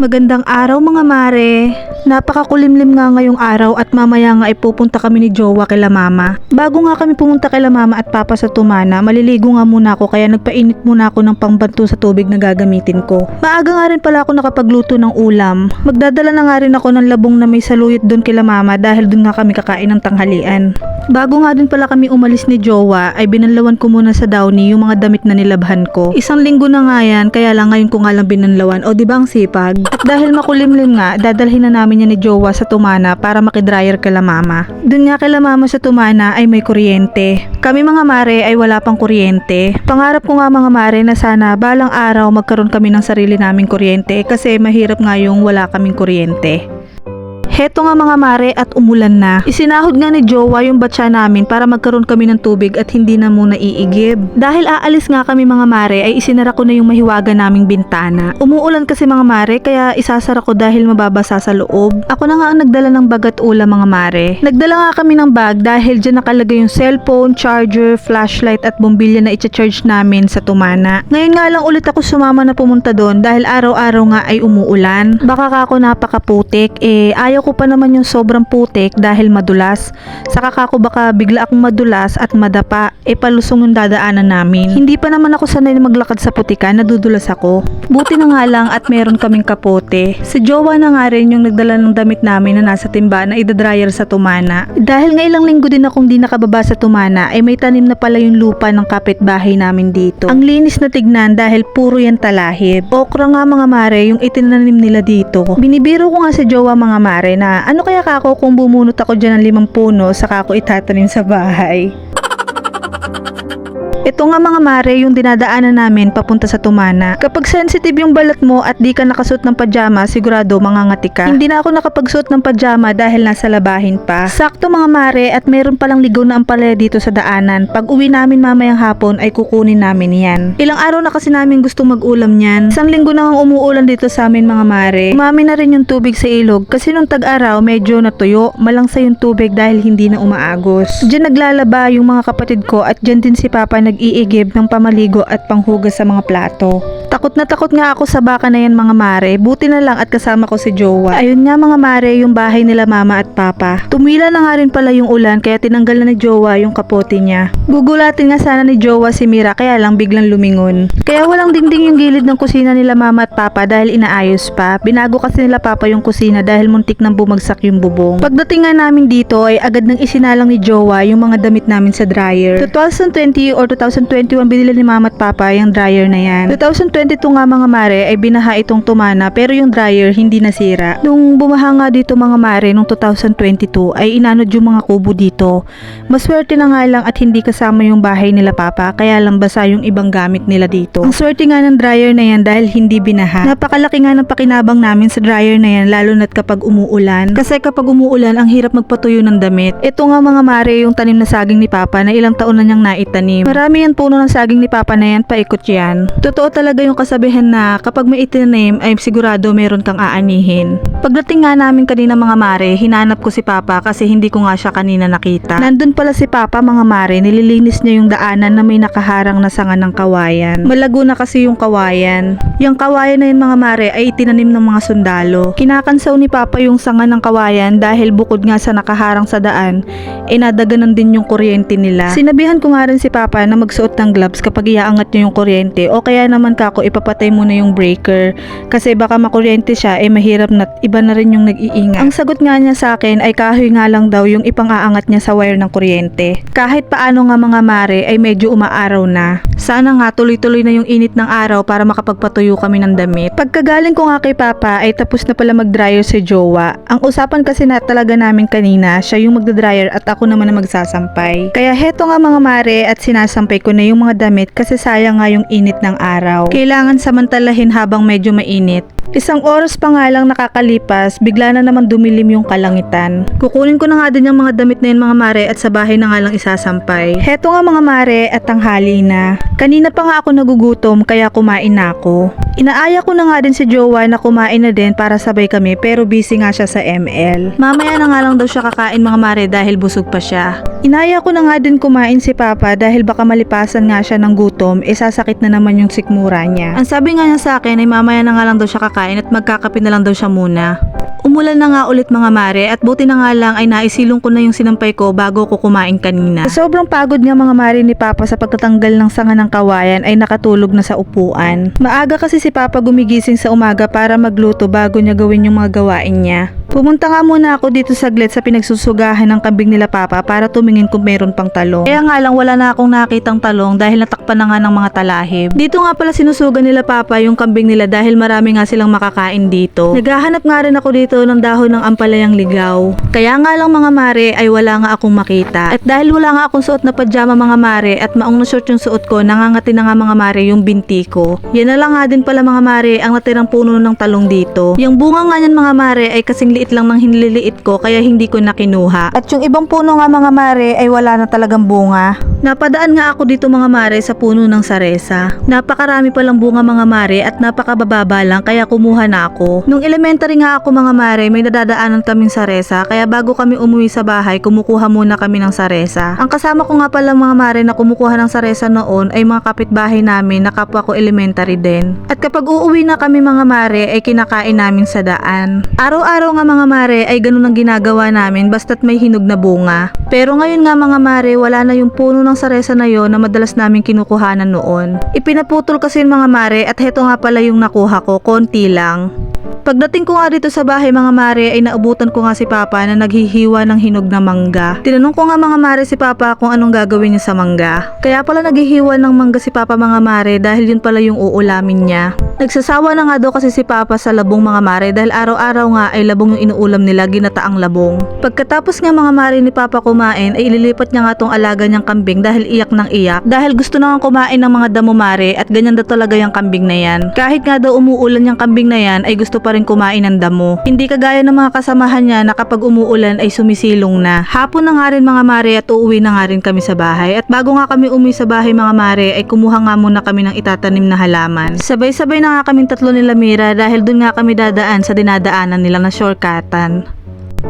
Magandang araw mga mare. Napakakulimlim nga ngayong araw at mamaya nga ay pupunta kami ni Jowa kila mama. Bago nga kami pumunta kila mama at papa sa Tumana, maliligo nga muna ako kaya nagpainit muna ako ng pangbanto sa tubig na gagamitin ko. Maaga nga rin pala ako nakapagluto ng ulam. Magdadala na nga rin ako ng labong na may saluyot doon kila mama dahil doon nga kami kakain ng tanghalian. Bago nga din pala kami umalis ni Jowa ay binanlawan ko muna sa Downy yung mga damit na nilabhan ko. Isang linggo na nga yan kaya lang ngayon ko nga lang binanlawan o di ba ang sipag? At dahil makulimlim nga, dadalhin na namin yan ni Jowa sa Tumana para makidryer kala mama. Doon nga kala mama sa Tumana ay may kuryente. Kami mga mare ay wala pang kuryente. Pangarap ko nga mga mare na sana balang araw magkaroon kami ng sarili naming kuryente kasi mahirap nga yung wala kaming kuryente. Heto nga mga mare at umulan na. Isinahod nga ni Jowa yung batsa namin para magkaroon kami ng tubig at hindi na muna iigib. Dahil aalis nga kami mga mare ay isinara ko na yung mahiwaga naming bintana. Umuulan kasi mga mare kaya isasara ko dahil mababasa sa loob. Ako na nga ang nagdala ng bag at ulam mga mare. Nagdala nga kami ng bag dahil dyan nakalagay yung cellphone, charger, flashlight at bombilya na i-charge namin sa tumana. Ngayon nga lang ulit ako sumama na pumunta doon dahil araw-araw nga ay umuulan. Baka ka ako napakaputik eh ayaw ko pa naman yung sobrang putik dahil madulas. Saka kako baka bigla akong madulas at madapa, e palusong yung dadaanan namin. Hindi pa naman ako sanay na maglakad sa putikan, nadudulas ako. Buti na nga lang at meron kaming kapote. Si Jowa na nga rin yung nagdala ng damit namin na nasa timba na idadryer sa tumana. Dahil nga ilang linggo din akong di nakababa sa tumana, ay may tanim na pala yung lupa ng kapitbahay namin dito. Ang linis na tignan dahil puro yan talahib. Okra nga mga mare yung itinanim nila dito. Binibiro ko nga si Jowa mga mare na ano kaya kako kung bumunot ako dyan ng limang puno saka ako itatanim sa bahay. Ito nga mga mare yung dinadaanan namin papunta sa Tumana. Kapag sensitive yung balat mo at di ka nakasuot ng pajama, sigurado mangangati ka. Hindi na ako nakapagsuot ng pajama dahil nasa labahin pa. Sakto mga mare at meron palang ligaw na ampalaya dito sa daanan. Pag uwi namin mamayang hapon ay kukunin namin yan. Ilang araw na kasi namin gusto mag-ulam yan. Isang linggo na ang umuulan dito sa amin mga mare. Umami na rin yung tubig sa ilog kasi nung tag-araw medyo natuyo. Malangsa yung tubig dahil hindi na umaagos. Diyan naglalaba yung mga kapatid ko at dyan din si Papa nag-iigib ng pamaligo at panghugas sa mga plato. Takot na takot nga ako sa baka na yan mga mare. Buti na lang at kasama ko si Jowa. Ayun nga mga mare yung bahay nila mama at papa. Tumila na nga rin pala yung ulan kaya tinanggal na ni Jowa yung kapote niya. Gugulatin nga sana ni Jowa si Mira kaya lang biglang lumingon. Kaya walang dingding yung gilid ng kusina nila mama at papa dahil inaayos pa. Binago kasi nila papa yung kusina dahil muntik nang bumagsak yung bubong. Pagdating nga namin dito ay agad nang isinalang ni Jowa yung mga damit namin sa dryer. 2020 or 2021 binili ni mama at papa yung dryer na yan. 2022 nga mga mare ay binaha itong tumana pero yung dryer hindi nasira. Nung bumaha nga dito mga mare nung 2022 ay inanod yung mga kubo dito. Maswerte na nga lang at hindi kasama yung bahay nila papa kaya lang basa yung ibang gamit nila dito. Ang swerte nga ng dryer na yan dahil hindi binaha. Napakalaki nga ng pakinabang namin sa dryer na yan lalo na't kapag umuulan. Kasi kapag umuulan ang hirap magpatuyo ng damit. Ito nga mga mare yung tanim na saging ni papa na ilang taon na niyang naitanim. Marami yan puno ng saging ni papa na yan paikot yan. Totoo talaga yung kasabihan na kapag may itinanim ay sigurado meron kang aanihin. Pagdating nga namin kanina mga mare, hinanap ko si Papa kasi hindi ko nga siya kanina nakita. Nandun pala si Papa mga mare, nililinis niya yung daanan na may nakaharang na sanga ng kawayan. Malago na kasi yung kawayan. Yung kawayan na yun mga mare ay itinanim ng mga sundalo. Kinakansaw ni Papa yung sanga ng kawayan dahil bukod nga sa nakaharang sa daan, eh nadaganan din yung kuryente nila. Sinabihan ko nga rin si Papa na magsuot ng gloves kapag iaangat niya yung kuryente o kaya naman kako ipapatay mo na yung breaker kasi baka makuryente siya eh mahirap na iba na rin yung nag-iingat. Ang sagot nga niya sa akin ay kahoy nga lang daw yung ipang-aangat niya sa wire ng kuryente. Kahit paano nga mga mare ay medyo umaaraw na. Sana nga tuloy-tuloy na yung init ng araw para makapagpatuyo kami ng damit. Pagkagaling ko nga kay Papa ay tapos na pala mag-dryer si Jowa. Ang usapan kasi na talaga namin kanina, siya yung magda-dryer at ako naman ang magsasampay. Kaya heto nga mga mare at sinasampay ko na yung mga damit kasi sayang nga yung init ng araw. Kailangan samantalahin habang medyo mainit. Isang oras pa nga lang nakakalipas, bigla na naman dumilim yung kalangitan. Kukunin ko na nga din yung mga damit na yun mga mare at sa bahay na nga lang isasampay. Heto nga mga mare at tanghali na. Kanina pa nga ako nagugutom kaya kumain na ako. Inaaya ko na nga din si Jowa na kumain na din para sabay kami pero busy nga siya sa ML. Mamaya na nga lang daw siya kakain mga mare dahil busog pa siya. Inaya ko na nga din kumain si Papa dahil baka malipasan nga siya ng gutom, eh sasakit na naman yung sikmura niya. Ang sabi nga niya sa akin ay mamaya na nga lang daw siya kakain at magkakape na lang daw siya muna. Umulan na nga ulit mga mare at buti na nga lang ay naisilong ko na yung sinampay ko bago ko kumain kanina. Sobrang pagod nga mga mare ni Papa sa pagtatanggal ng sanga ng kawayan ay nakatulog na sa upuan. Maaga kasi si Papa gumigising sa umaga para magluto bago niya gawin yung mga gawain niya. Pumunta nga muna ako dito saglit sa pinagsusugahan ng kambing nila Papa para tumingin kung meron pang talong. Kaya nga lang wala na akong nakitang talong dahil natakpan na nga ng mga talahib. Dito nga pala sinusugan nila Papa yung kambing nila dahil marami nga silang makakain dito. Naghahanap nga rin ako dito ng dahon ng ampalayang ligaw. Kaya nga lang mga mare ay wala nga akong makita. At dahil wala nga akong suot na pajama mga mare at maong na short yung suot ko, nangangati na nga mga mare yung binti ko. Yan na lang nga din pala mga mare ang natirang puno ng talong dito. Yung bunga nga niyan mga mare ay kasing liit lang ng hinliliit ko kaya hindi ko na kinuha. At yung ibang puno nga mga mare ay wala na talagang bunga. Napadaan nga ako dito mga mare sa puno ng saresa. Napakarami palang bunga mga mare at napakabababa lang kaya kumuha na ako. Nung elementary nga ako mga mare may nadadaanan kaming saresa kaya bago kami umuwi sa bahay kumukuha muna kami ng saresa. Ang kasama ko nga pala mga mare na kumukuha ng saresa noon ay mga kapitbahay namin na kapwa ko elementary din. At kapag uuwi na kami mga mare ay kinakain namin sa daan. Araw-araw nga mga mare ay ganun ang ginagawa namin basta't may hinog na bunga. Pero ngayon nga mga mare wala na yung puno ng saresa na yon na madalas namin kinukuhanan noon. Ipinaputol kasi yung mga mare at heto nga pala yung nakuha ko, konti lang. Pagdating ko nga dito sa bahay mga mare ay naubutan ko nga si Papa na naghihiwa ng hinog na mangga. Tinanong ko nga mga mare si Papa kung anong gagawin niya sa mangga. Kaya pala naghihiwa ng mangga si Papa mga mare dahil yun pala yung uulamin niya. Nagsasawa na nga daw kasi si Papa sa labong mga mare dahil araw-araw nga ay labong yung inuulam nila ginataang labong. Pagkatapos nga mga mare ni Papa kumain ay ililipat niya nga tong alaga niyang kambing dahil iyak ng iyak dahil gusto na nga kumain ng mga damo mare at ganyan daw talaga yung kambing na yan. Kahit nga daw umuulan yung kambing na yan ay gusto pa rin kumain ng damo. Hindi kagaya ng mga kasamahan niya na kapag umuulan ay sumisilong na. Hapon na nga rin mga mare at uuwi na nga rin kami sa bahay at bago nga kami umuwi sa bahay mga mare ay kumuha nga muna kami ng itatanim na halaman. Sabay-sabay na nga kaming tatlo nila Mira dahil dun nga kami dadaan sa dinadaanan nila na shortcutan.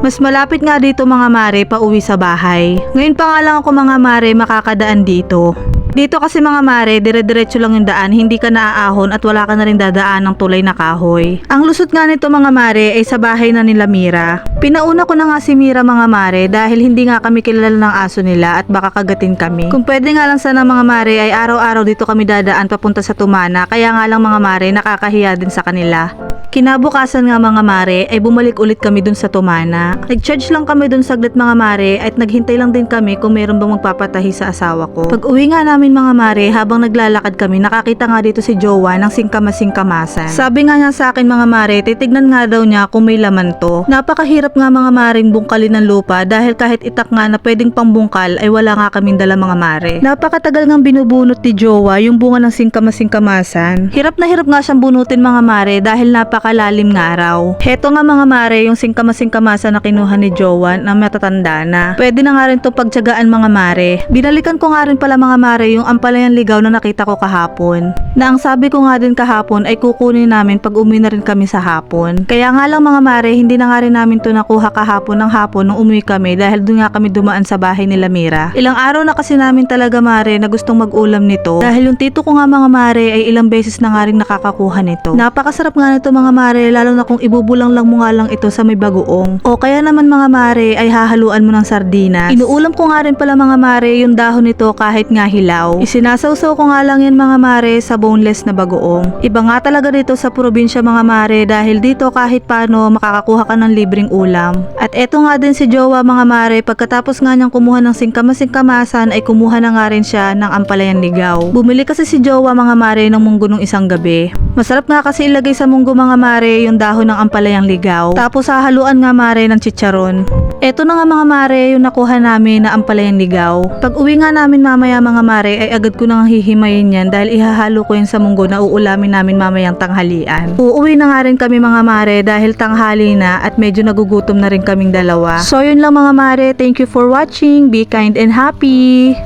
Mas malapit nga dito mga mare pa uwi sa bahay. Ngayon pa nga lang ako mga mare makakadaan dito. Dito kasi mga mare, dire-diretso lang yung daan, hindi ka naaahon at wala ka na rin dadaan ng tulay na kahoy. Ang lusot nga nito mga mare ay sa bahay na nila Mira. Pinauna ko na nga si Mira mga mare dahil hindi nga kami kilala ng aso nila at baka kagatin kami. Kung pwede nga lang sana mga mare ay araw-araw dito kami dadaan papunta sa Tumana kaya nga lang mga mare nakakahiya din sa kanila. Kinabukasan nga mga mare ay bumalik ulit kami dun sa Tumana. Nag-charge lang kami dun saglit mga mare at naghintay lang din kami kung meron bang magpapatahi sa asawa ko. Pag uwi nga namin mga mare habang naglalakad kami nakakita nga dito si Jowa ng singkamasingkamasan. Sabi nga niya sa akin mga mare titignan nga daw niya kung may laman to. Napakahirap nga mga maring bungkalin ng lupa dahil kahit itak nga na pwedeng pambungkal ay wala nga kaming dala mga mare. Napakatagal nga binubunot ni Jowa yung bunga ng singkamasingkamasan. Hirap na hirap nga siyang bunutin mga mare dahil napakalalim nga raw. Heto nga mga mare yung singkamasingkamasan na kinuha ni Jowa na matatanda na. Pwede na nga rin to pagtyagaan mga mare. Binalikan ko nga rin pala mga mare yung ampalayan ligaw na nakita ko kahapon. Na ang sabi ko nga din kahapon ay kukunin namin pag umuwi na rin kami sa hapon. Kaya nga lang mga mare, hindi na nga rin namin to nakuha kahapon ng hapon nung umuwi kami dahil doon nga kami dumaan sa bahay nila Mira. Ilang araw na kasi namin talaga mare na gustong mag-ulam nito dahil yung tito ko nga mga mare ay ilang beses na nga rin nakakakuha nito. Napakasarap nga nito mga mare lalo na kung ibubulang lang mo nga lang ito sa may bagoong. O kaya naman mga mare ay hahaluan mo ng sardinas. Inuulam ko nga rin pala mga mare yung dahon nito kahit nga hilaw. Isinasawsaw ko nga lang yan mga mare sa boneless na bagoong. Iba nga talaga dito sa probinsya mga mare dahil dito kahit paano makakakuha ka ng libreng ulam. At eto nga din si Jowa mga mare pagkatapos nga niyang kumuha ng singkamas-singkamasan ay kumuha na nga rin siya ng ampalayan ligaw. Bumili kasi si Jowa mga mare ng munggo nung isang gabi. Masarap nga kasi ilagay sa munggo mga mare yung dahon ng ampalayang ligaw. Tapos hahaluan nga mare ng chicharon. Eto na nga mga mare yung nakuha namin na ampalayang ligaw. Pag uwi nga namin mamaya mga mare ay agad ko nang hihimayin yan dahil ihahalo ko yan sa munggo na uulamin namin mamayang tanghalian. Uuwi na nga rin kami mga mare dahil tanghali na at medyo nagugutom na rin kaming dalawa. So yun lang mga mare, thank you for watching. Be kind and happy!